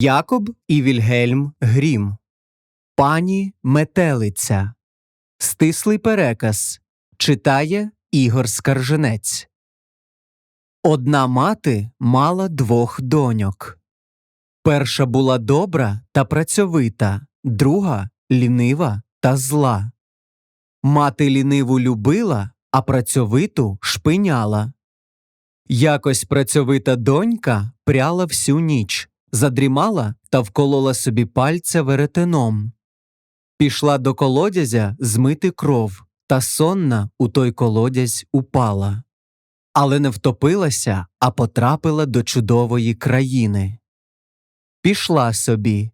Якоб і Вільгельм Грім. Пані Метелиця. Стислий переказ. Читає Ігор Скарженець. Одна мати мала двох доньок. Перша була добра та працьовита, друга лінива та зла. Мати ліниву любила, а працьовиту шпиняла. Якось працьовита донька пряла всю ніч, задрімала та вколола собі пальця веретеном. Пішла до колодязя змити кров, та сонна у той колодязь упала. Але не втопилася, а потрапила до чудової країни. Пішла собі.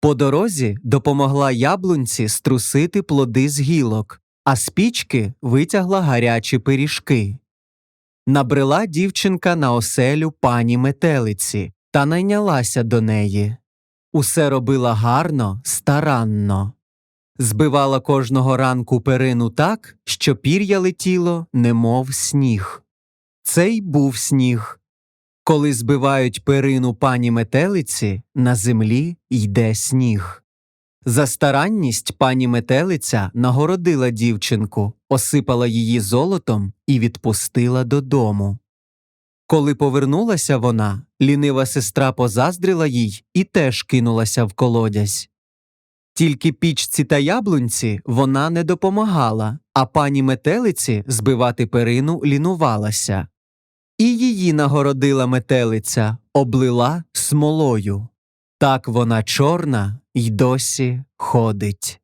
По дорозі допомогла яблунці струсити плоди з гілок, а з пічки витягла гарячі пиріжки. Набрела дівчинка на оселю пані метелиці та найнялася до неї. Усе робила гарно, старанно. Збивала кожного ранку перину так, що пір'я летіло, немов сніг. Цей був сніг. Коли збивають перину пані метелиці, на землі йде сніг. За старанність пані метелиця нагородила дівчинку, осипала її золотом і відпустила додому. Коли повернулася вона, лінива сестра позаздрила їй і теж кинулася в колодязь. Тільки пічці та яблунці вона не допомагала, а пані метелиці збивати перину лінувалася. І її нагородила метелиця, облила смолою. Так вона чорна й досі ходить.